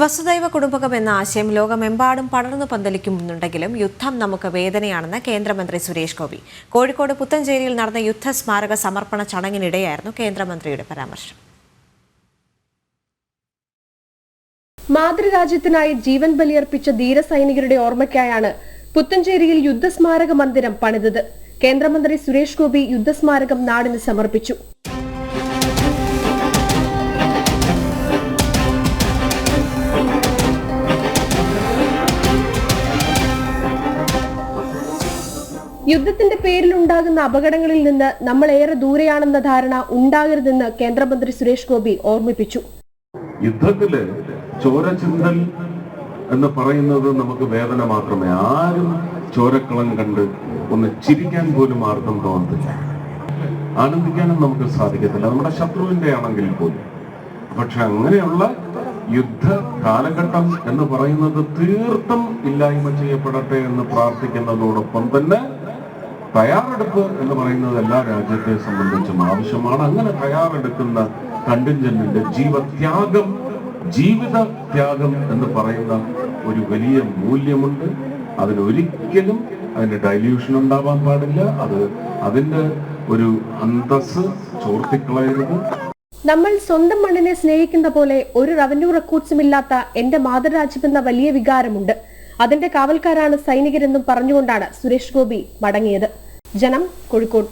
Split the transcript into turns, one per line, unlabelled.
വസുദൈവ കുടുംബകം എന്ന ആശയം ലോകമെമ്പാടും പടർന്നു പന്തലിക്കുന്നുണ്ടെങ്കിലും യുദ്ധം നമുക്ക് വേദനയാണെന്ന് കേന്ദ്രമന്ത്രി സുരേഷ് ഗോപി. കോഴിക്കോട് പുത്തഞ്ചേരിയിൽ നടന്ന യുദ്ധ സ്മാരക സമർപ്പണ ചടങ്ങിനിടെയായിരുന്നു കേന്ദ്രമന്ത്രിയുടെ പരാമർശം.
മാതൃരാജ്യത്തിനായി ജീവൻ ബലിയർപ്പിച്ച ധീരസൈനികരുടെ ഓർമ്മയ്ക്കായാണ് പുത്തഞ്ചേരിയിൽ യുദ്ധസ്മാരക മന്ദിരം പണിതത്. കേന്ദ്രമന്ത്രി സുരേഷ് ഗോപി യുദ്ധസ്മാരകം നാടിന് സമർപ്പിച്ചു. യുദ്ധത്തിന്റെ പേരിലുണ്ടാകുന്ന അപകടങ്ങളിൽ നിന്ന് നമ്മൾ ഏറെ ദൂരെയാണെന്ന ധാരണ ഉണ്ടാകരുതെന്ന് കേന്ദ്രമന്ത്രി സുരേഷ് ഗോപി ഓർമ്മിപ്പിച്ചു.
യുദ്ധത്തിൽ ചോരചിന്തൽ എന്ന് പറയുന്നത് നമുക്ക് വേദന മാത്രമേ. ആരും ചോരക്കളം കണ്ട് ഒന്ന് ചിരിക്കാൻ പോലും ആർക്കും തോന്നത്തില്ല. ആനന്ദിക്കാനും നമുക്ക് സാധിക്കത്തില്ല. നമ്മുടെ ശത്രുവിന്റെ ആണെങ്കിൽ പോലും. പക്ഷെ അങ്ങനെയുള്ള യുദ്ധ കാലഘട്ടം എന്ന് പറയുന്നത് തീർത്തും ഇല്ലായ്മ ചെയ്യപ്പെടട്ടെ എന്ന് പ്രാർത്ഥിക്കുന്നതോടൊപ്പം തന്നെ തയ്യാറെടുപ്പ് എന്ന് പറയുന്നത് എല്ലാ രാജ്യത്തെ സംബന്ധിച്ചും ആവശ്യമാണ്. അങ്ങനെ തയ്യാറെടുക്കുന്ന കണ്ടിൻജന്റിന്റെ ജീവത്യാഗം ജീവിത ത്യാഗം എന്ന് പറയുന്ന ഒരു വലിയ മൂല്യമുണ്ട്. അതിനൊരിക്കലും അതിന്റെ ഡൈല്യൂഷൻ ഉണ്ടാവാൻ പാടില്ല. അത് അതിന്റെ ഒരു അന്തസ് ചോർത്തിക്കളയരുത്.
നമ്മൾ സ്വന്തം മണ്ണിനെ സ്നേഹിക്കുന്ന പോലെ ഒരു റവന്യൂ റെക്കോർഡ്സും ഇല്ലാത്ത എന്റെ മാതൃരാജ്യമെന്ന വലിയ വികാരമുണ്ട്. അതിന്റെ കാവൽക്കാരാണ് സൈനികരെന്നും പറഞ്ഞുകൊണ്ടാണ് സുരേഷ് ഗോപി മടങ്ങിയത്. ജനം കോഴിക്കോട്